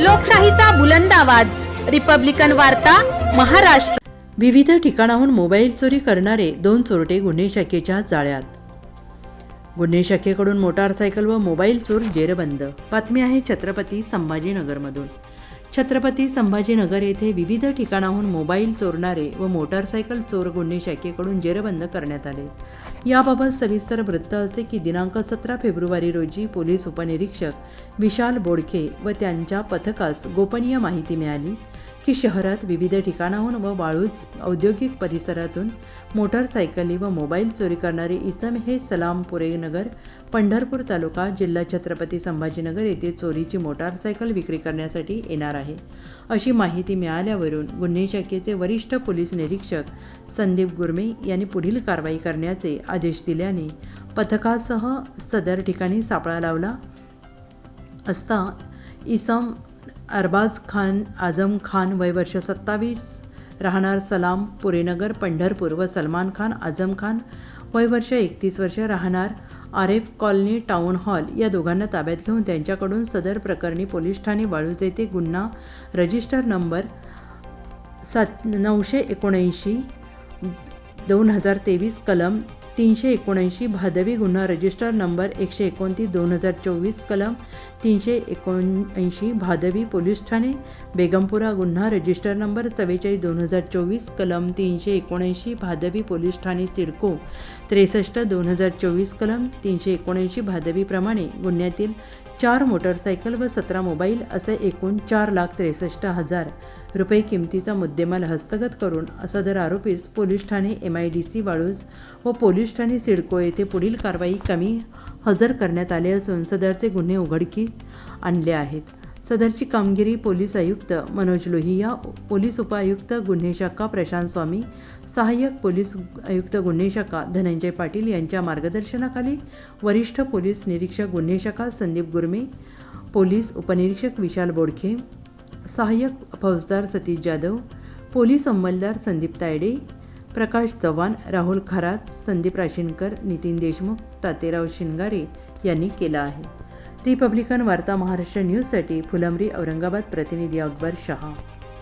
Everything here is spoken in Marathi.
लोकशाहीचा बुलंद आवाज. रिपब्लिकन वार्ता महाराष्ट्र. विविध ठिकाणाहून मोबाईल चोरी करणारे दोन चोरटे गुन्हे शाखेच्या जाळ्यात. गुन्हे शाखेकडून मोटारसायकल व मोबाईल चोर जेरबंद. बातमी आहे छत्रपती संभाजीनगरमधून. छत्रपती संभाजीनगर येथे विविध ठिकाणाहून मोबाईल चोरणारे व मोटारसायकल चोर गुन्हे शाखेकडून जेरबंद करण्यात आले. याबाबत सविस्तर वृत्त असे की दिनांक सतरा फेब्रुवारी रोजी पोलीस उपनिरीक्षक विशाल बोडके व त्यांच्या पथकास गोपनीय माहिती मिळाली. की शहरात विविध ठिकाणाहून व वाळूज औद्योगिक परिसरातून मोटारसायकली व मोबाईल चोरी करणारे इसम हे सलामपुरे नगर पंढरपूर तालुका जिल्हा छत्रपती संभाजीनगर येथे चोरीची मोटारसायकल विक्री करण्यासाठी येणार आहे. अशी माहिती मिळाल्यावरून गुन्हे शाखेचे वरिष्ठ पोलीस निरीक्षक संदीप गुरमे यांनी पुढील कारवाई करण्याचे आदेश दिल्याने पथकासह सदर ठिकाणी सापळा लावला असता इसम अरबाज खान आझम खान वय वर्ष सत्तावीस. राहणार सलाम पुरेनगर पंढरपूर व सलमान खान आझम खान वय वर्ष एकतीस वर्ष राहणार. R F colony town hall या दोघांना ताब्यात घेऊन त्यांच्याकडून सदर प्रकरणी पोलीस ठाणे वाळूज येथे गुन्हा. रजिस्टर नंबर सात नऊशे एकोणऐंशी दोन हजार तेवीस कलम तीनशे एकोणऐंशी भादवी गुन्हा रजिस्टर नंबर एकशे एकोणतीस दोन हजार चोवीस कलम तीनशे एकोणऐंशी भादवी पोलीस ठाणे बेगमपुरा गुन्हा रजिस्टर नंबर चव्वेचाळीस दोन हजार चोवीस कलम तीनशे एकोणऐंशी भादवी पोलीस ठाणे सिडको त्रेसष्ट दोन हजार चोवीस कलम तीनशे एकोणऐंशी भादवीप्रमाणे गुन्ह्यातील चार मोटरसायकल व सतरा मोबाईल असे एकूण चार लाख त्रेसष्ट हजार रुपये किमतीचा मुद्देमाल हस्तगत करून सदर आरोपीस police Thane M I D C Waluj व पोलीस ठाणे सिडको येथे पुढील कारवाई कमी हजर करण्यात आले असून सदरचे गुन्हे उघडकीस आणले आहेत. सदरची कामगिरी पोलीस आयुक्त मनोज लोहिया पोलीस उपायुक्त गुन्हे शाखा प्रशांत स्वामी सहाय्यक पोलीस आयुक्त गुन्हे शाखा धनंजय पाटील यांच्या मार्गदर्शनाखाली वरिष्ठ पोलीस निरीक्षक गुन्हे शाखा संदीप गुरमे पोलीस उपनिरीक्षक विशाल बोडखे सहाय्यक फौजदार सतीश जाधव पोलीस अंमलदार संदीप तायडे प्रकाश चव्हाण राहुल खरात संदीप राशीनकर नितीन देशमुख तातेराव शिंगारे यांनी केला आहे. रिपब्लिकन वार्ता महाराष्ट्र न्यूजसाठी फुलंब्री औरंगाबाद प्रतिनिधी अकबर शहा.